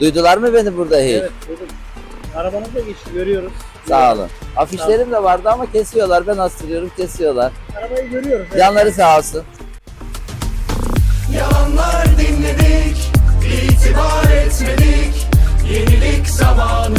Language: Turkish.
Duydular mı beni burada hiç? Evet, duydum. Arabanız da geçti, görüyoruz. Sağ olun. Afişlerim de vardı ama kesiyorlar. Ben astırıyorum kesiyorlar. Arabayı görüyoruz. evet. Canları sağ olsun. Yalanlar dinledik, itibar etmedik. Yenilik zamanı